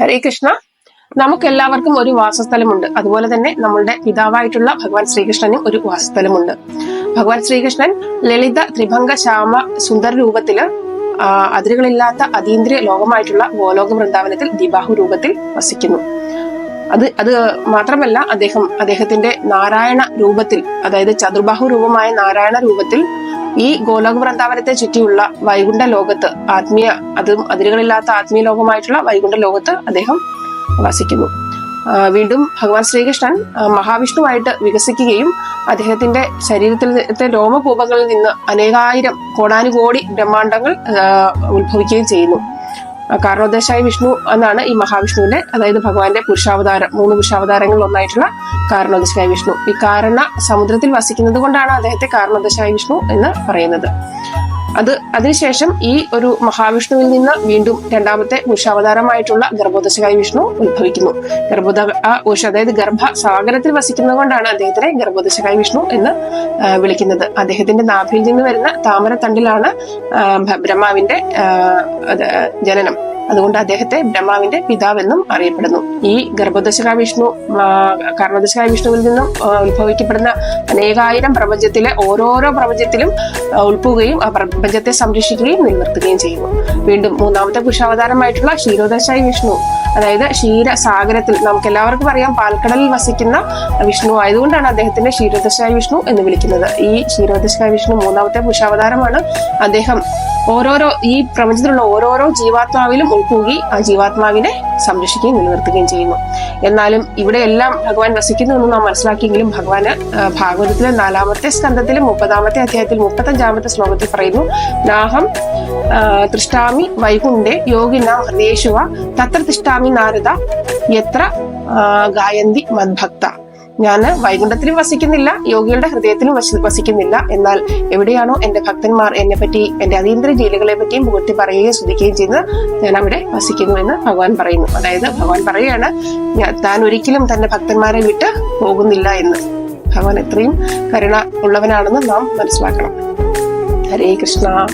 ഹരേ കൃഷ്ണ. നമുക്ക് എല്ലാവർക്കും ഒരു വാസസ്ഥലമുണ്ട്. അതുപോലെ തന്നെ നമ്മളുടെ പിതാവായിട്ടുള്ള ഭഗവാൻ ശ്രീകൃഷ്ണനും ഒരു വാസസ്ഥലമുണ്ട്. ഭഗവാൻ ശ്രീകൃഷ്ണൻ ലളിത ത്രിഭംഗ ശ്യാമ സുന്ദര രൂപത്തിൽ അതിരുകളില്ലാത്ത അതീന്ദ്രിയ ലോകമായിട്ടുള്ള ഗോലോക വൃന്ദാവനത്തിൽ ദിബാഹു രൂപത്തിൽ വസിക്കുന്നു. അത് അത് മാത്രമല്ല അദ്ദേഹം അദ്ദേഹത്തിന്റെ നാരായണ രൂപത്തിൽ അതായത് ചതുർബാഹു രൂപമായ നാരായണ രൂപത്തിൽ ഈ ഗോലോക വൃന്ദാവനത്തെ ചുറ്റിയുള്ള വൈകുണ്ഠ ലോകത്ത് ആത്മീയ അതും അതിരുകളില്ലാത്ത ആത്മീയ ലോകമായിട്ടുള്ള വൈകുണ്ഠ ലോകത്ത് അദ്ദേഹം വസിക്കുന്നു. വീണ്ടും ഭഗവാൻ ശ്രീകൃഷ്ണൻ മഹാവിഷ്ണുവായിട്ട് വികസിക്കുകയും അദ്ദേഹത്തിന്റെ ശരീരത്തിലത്തെ രോമകൂപങ്ങളിൽ നിന്ന് അനേകായിരം കോടാനുകോടി ബ്രഹ്മാണ്ടങ്ങൾ ഉത്ഭവിക്കുകയും ചെയ്യുന്നു. കാരണോദ്ദേശായ വിഷ്ണു എന്നാണ് ഈ മഹാവിഷ്ണുവിന്റെ അതായത് ഭഗവാന്റെ പുരുഷാവതാരം മൂന്ന് പുരുഷാവതാരങ്ങളിൽ ഒന്നായിട്ടുള്ള കാരണോദ്ദേശായ വിഷ്ണു. ഈ കാരണ സമുദ്രത്തിൽ വസിക്കുന്നത് കൊണ്ടാണ് അദ്ദേഹത്തെ കാരണോദ്ദേശായ വിഷ്ണു എന്ന് പറയുന്നത്. അത് അതിനുശേഷം ഈ ഒരു മഹാവിഷ്ണുവിൽ നിന്ന് വീണ്ടും രണ്ടാമത്തെ ഉഷാവതാരമായിട്ടുള്ള ഗർഭോദശകായ വിഷ്ണു ഉത്ഭവിക്കുന്നു. ഗർഭോദ ആ ഉഷ അതായത് ഗർഭ സാഗരത്തിൽ വസിക്കുന്നത് കൊണ്ടാണ് അദ്ദേഹത്തിനെ ഗർഭോദശകായ വിഷ്ണു എന്ന് വിളിക്കുന്നത്. അദ്ദേഹത്തിന്റെ നാഭിയിൽ നിന്ന് വരുന്ന താമരത്തണ്ടിലാണ് ബ്രഹ്മാവിന്റെ ജനനം. അതുകൊണ്ട് അദ്ദേഹത്തെ ബ്രഹ്മാവിന്റെ പിതാവെന്നും അറിയപ്പെടുന്നു. ഈ ഗർഭദശക വിഷ്ണു ആ, വിഷ്ണുവിൽ നിന്നും ഉത്ഭവിക്കപ്പെടുന്ന അനേകായിരം പ്രപഞ്ചത്തിലെ ഓരോരോ പ്രപഞ്ചത്തിലും ഉൾപ്പുകയും ആ പ്രപഞ്ചത്തെ സംരക്ഷിക്കുകയും നിലനിർത്തുകയും ചെയ്യുന്നു. വീണ്ടും മൂന്നാമത്തെ പുരുഷാവതാരമായിട്ടുള്ള ക്ഷീരോദശായി വിഷ്ണു. അതായത് ക്ഷീരസാഗരത്തിൽ നമുക്ക് എല്ലാവർക്കും അറിയാം പാൽക്കടലിൽ വസിക്കുന്ന വിഷ്ണു ആയതുകൊണ്ടാണ് അദ്ദേഹത്തിന്റെ ക്ഷീരോദശായ വിഷ്ണു എന്ന് വിളിക്കുന്നത്. ഈ ക്ഷീരോദശായ വിഷ്ണു മൂന്നാമത്തെ പുരുഷാവതാരമാണ് അദ്ദേഹം ഓരോരോ ഈ പ്രപഞ്ചത്തിലുള്ള ഓരോരോ ജീവാത്മാവിലും ഉൾക്കൂകി ആ ജീവാത്മാവിനെ സംരക്ഷിക്കുകയും നിലനിർത്തുകയും ചെയ്യുന്നു. എന്നാലും ഇവിടെയെല്ലാം ഭഗവാൻ വസിക്കുന്നു എന്ന് നാം മനസ്സിലാക്കിയെങ്കിലും ഭഗവാന് ഭാഗവതത്തിലെ നാലാമത്തെ സ്കന്ധത്തിലും മുപ്പതാമത്തെ അധ്യായത്തിൽ മുപ്പത്തഞ്ചാമത്തെ ശ്ലോകത്തിൽ പറയുന്നു നാഹം ആ, തൃഷ്ടാമി വൈകുണ്ഠെ യോഗിനാം ഹൃദയേഷുവ തത്ര തിഷ്ടാമി നാരദ എത്ര ഗായന്തി മദ്ഭക്ത. ഞാൻ വൈകുണ്ഠത്തിലും വസിക്കുന്നില്ല യോഗികളുടെ ഹൃദയത്തിലും വസി- വസിക്കുന്നില്ല. എന്നാൽ എവിടെയാണോ എന്റെ ഭക്തന്മാർ എന്നെ പറ്റി എന്റെ അതീന്ദ്ര ജയിലുകളെ പറ്റിയും പുകഴ്ത്തി പറയുകയും സ്തുതിക്കുകയും ചെയ്യുന്നത് ഞാൻ അവിടെ വസിക്കുന്നു എന്ന് ഭഗവാൻ പറയുന്നു. അതായത് ഭഗവാൻ പറയുകയാണ് താൻ ഒരിക്കലും തന്റെ ഭക്തന്മാരെ വിട്ട് പോകുന്നില്ല എന്ന്. ഭഗവാൻ എത്രയും കരുണ ഉള്ളവനാണെന്ന് നാം മനസ്സിലാക്കണം. ഹരേ കൃഷ്ണ.